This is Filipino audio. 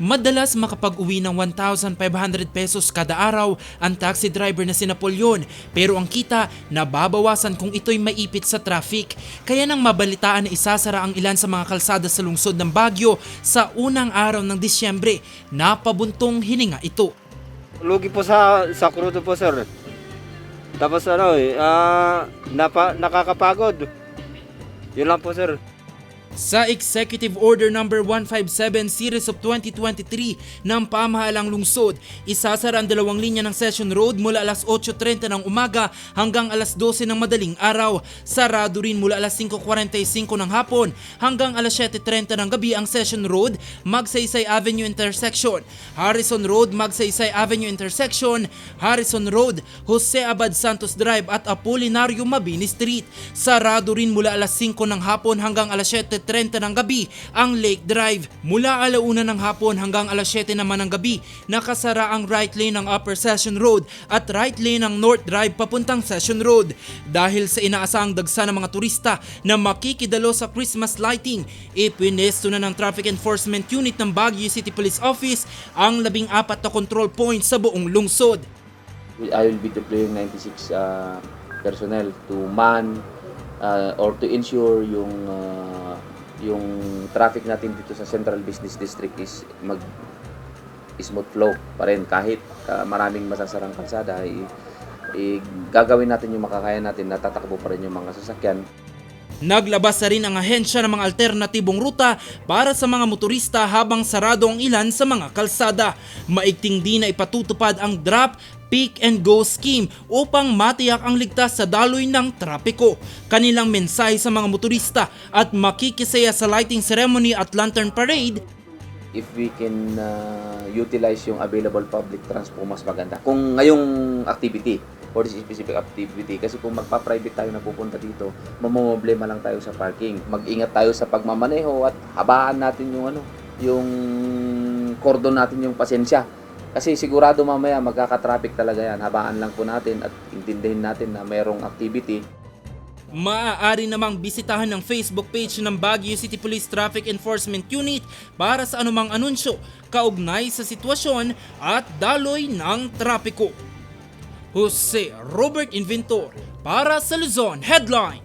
Madalas makapag-uwi ng 1,500 pesos kada araw ang taxi driver na si Napoleon pero ang kita nababawasan kung ito'y maipit sa traffic. Kaya nang mabalitaan na isasara ang ilan sa mga kalsada sa lungsod ng Baguio sa unang araw ng Disyembre, napabuntong hininga ito. Lugi po sa sa krudo po sir. Tapos ano eh, ah, napa, nakakapagod. Yun lang po sir. Sa Executive Order No. 157 Series of 2023 ng pamahalang lungsod, isasara ang dalawang linya ng Session Road mula alas 8.30 ng umaga hanggang alas 12 ng madaling araw. Sarado rin mula alas 5.45 ng hapon hanggang alas 7.30 ng gabi ang Session Road, Magsaysay Avenue Intersection, Harrison Road, Magsaysay Avenue Intersection, Harrison Road, Jose Abad Santos Drive at Apolinario Mabini Street. Sarado rin mula alas 5 ng hapon hanggang alas 7.30 ng gabi ang Lake Drive. Mula alauna ng hapon hanggang alas 7 naman ng gabi, nakasara ang right lane ng Upper Session Road at right lane ng North Drive papuntang Session Road. Dahil sa inaasahang dagsa ng mga turista na makikidalo sa Christmas lighting, ipinesto na ng Traffic Enforcement Unit ng Baguio City Police Office ang labing apat na control points sa buong lungsod. I will be deploying 96 uh, personnel to man uh, or to ensure yung uh, yung traffic natin dito sa Central Business District is mag smooth flow pa rin kahit uh, maraming masasarang kalsada i, i- gagawin natin yung makakaya natin natatakbo pa rin yung mga sasakyan Naglabas na rin ang ahensya ng mga alternatibong ruta para sa mga motorista habang sarado ang ilan sa mga kalsada. Maigting din na ipatutupad ang drop, pick and go scheme upang matiyak ang ligtas sa daloy ng trapiko. Kanilang mensahe sa mga motorista at makikisaya sa lighting ceremony at lantern parade if we can uh, utilize yung available public transport mas maganda. Kung ngayong activity for this specific activity kasi kung magpa-private tayo na pupunta dito, mamomblema lang tayo sa parking. Mag-ingat tayo sa pagmamaneho at habaan natin yung ano, yung cordon natin yung pasensya. Kasi sigurado mamaya magkaka-traffic talaga yan. Habaan lang po natin at intindihin natin na mayroong activity Maaari namang bisitahan ng Facebook page ng Baguio City Police Traffic Enforcement Unit para sa anumang anunsyo kaugnay sa sitwasyon at daloy ng trapiko. Jose Robert Inventor para sa Luzon Headline.